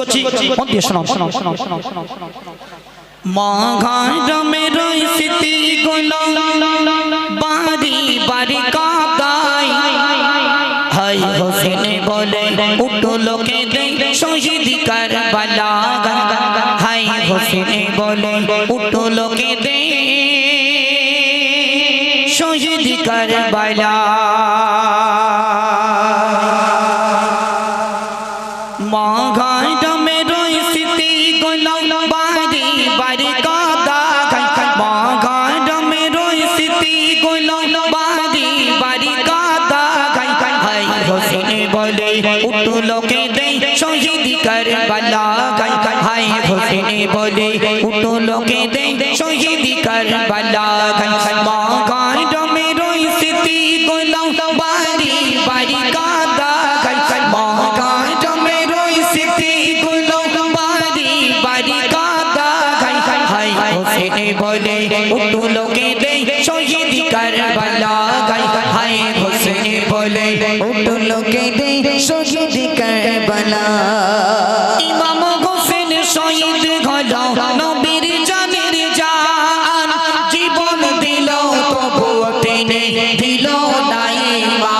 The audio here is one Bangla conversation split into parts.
করছি মন দিয়ে শোনাও শোনাও শোনাও শোনাও শোনাও মাঘারমের স্মৃতি গুলো বাড়ি বাড়ি কাদাই হাই হোসেন বলে উঠো লোকে দে শহীদ কারবালা। হাই হোসেন বলে উঠো লোকে দে শহীদ কারবালা। বলে উঠো লোকে দে শহীদ কারবালা হাই হোসেন বলে উঠো লোকে দে শহীদ কারবালা হাই হোসেন বলে উঠো লোকে দে শহীদ কারবালা। ইমাম হোসেন শহীদ হলো নবীর জানের জান। জীবন দিল তবুও তিনি দিল না ঈমান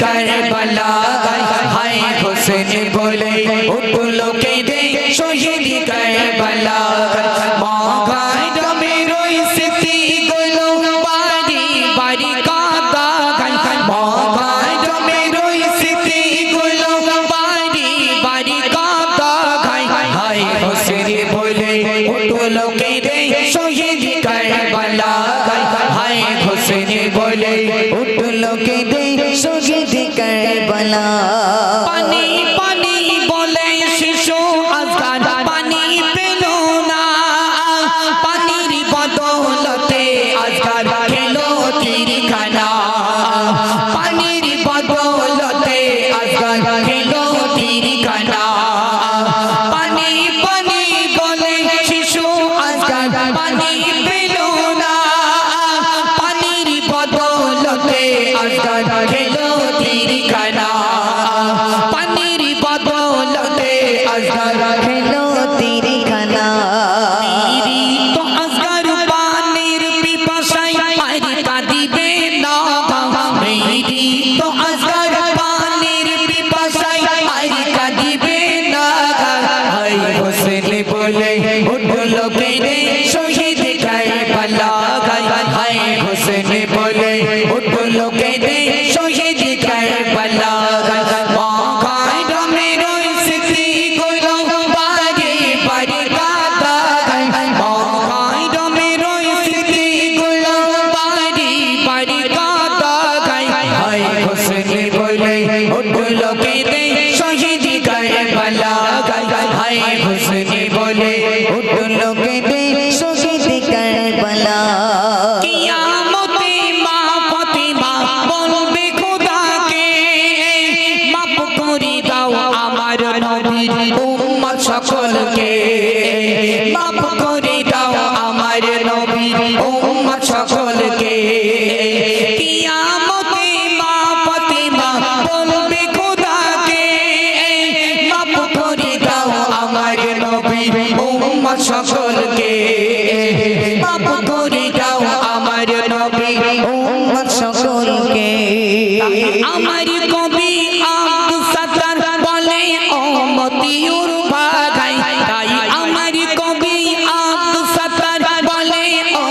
কারবালা হাই হোসেন বলে ওটু লোকে দে শহীদ কারবালা মা কারবালা পানি পানি বলে শিশু আজকাল পানি পেল না। পানির বদলতে আজকাল খেলো তিরখানা। পানির বদলতে আজকাল খেলো তিরখানা। পানি পানি বলে শিশু আজকাল পানি পেল বদলতে আজকাল উঠল কেনে শহীদ কারবালা হাই হোসেন বলে উঠল লোকে দে শহীদ কারবালা আমার কবি সাত্তার বলে ও মতিউর আব্দুল বলে ও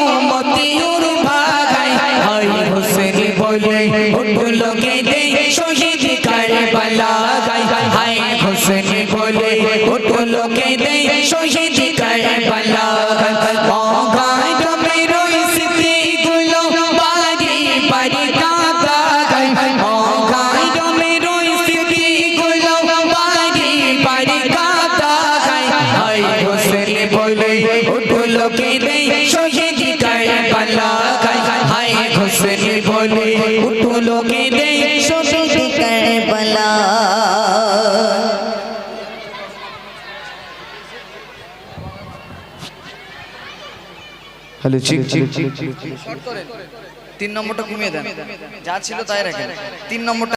বলে উঠল কেঁদে শহীদ হ্যালো চিক চিক চিক তিন নম্বরটা কমিয়ে দেন। যা ছিল তাই রাখেন তিন নম্বরটা